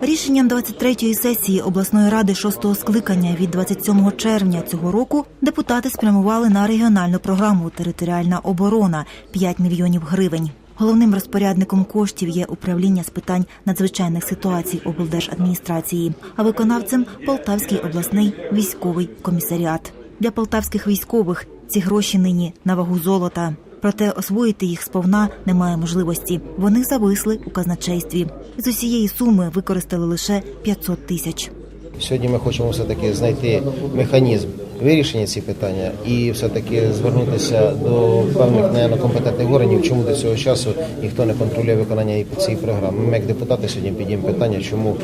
Рішенням 23-ї сесії обласної ради 6-го скликання від 27 червня цього року депутати спрямували на регіональну програму Територіальна оборона 5 мільйонів гривень. Головним розпорядником коштів є управління з питань надзвичайних ситуацій облдержадміністрації, а виконавцем Полтавський обласний військовий комісаріат. Для полтавських військових ці гроші нині на вагу золота. Проте освоїти їх сповна немає можливості. Вони зависли у казначействі. З усієї суми використали лише 500 тисяч. Сьогодні ми хочемо все-таки знайти механізм вирішення ці питання і все-таки звернутися до певних наверно, компетентних органів, чому до цього часу ніхто не контролює виконання цієї програми. Ми як депутати сьогодні підіймо питання, чому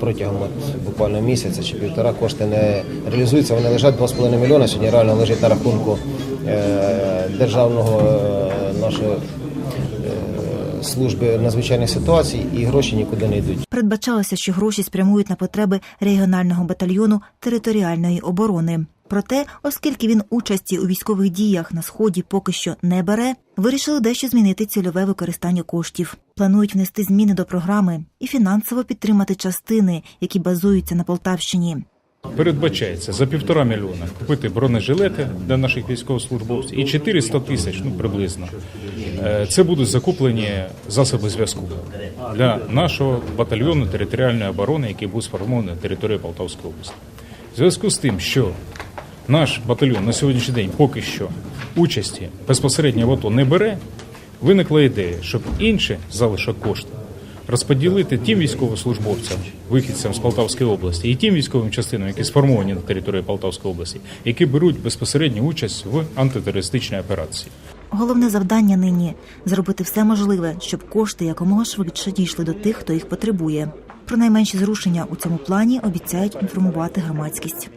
протягом от буквально місяця чи півтора кошти не реалізуються. Вони лежать 2,5 мільйона. Сьогодні реально лежить на рахунку державного е, нашого е, служби надзвичайних ситуацій, і гроші нікуди не йдуть. Передбачалося, що гроші спрямують на потреби регіонального батальйону територіальної оборони. Проте, оскільки він участі у військових діях на сході поки що не бере, вирішили дещо змінити цільове використання коштів. Планують внести зміни до програми і фінансово підтримати частини, які базуються на Полтавщині. Передбачається за півтора мільйона купити бронежилети для наших військовослужбовців і 400 тисяч, ну приблизно. Е, Це будуть закуплені засоби зв'язку для нашого батальйону територіальної оборони, який був сформований на території Полтавської області. В зв'язку з тим, що наш батальйон на сьогоднішній день поки що участі безпосередньо в АТО не бере, виникла ідея, щоб інші залишок коштів розподілити тим військовослужбовцям, вихідцям з Полтавської області, і тим військовим частинам, які сформовані на території Полтавської області, які беруть безпосередню участь в антитерористичній операції. Головне завдання нині зробити все можливе, щоб кошти якомога швидше дійшли до тих, хто їх потребує. Про найменші зрушення у цьому плані обіцяють інформувати громадськість.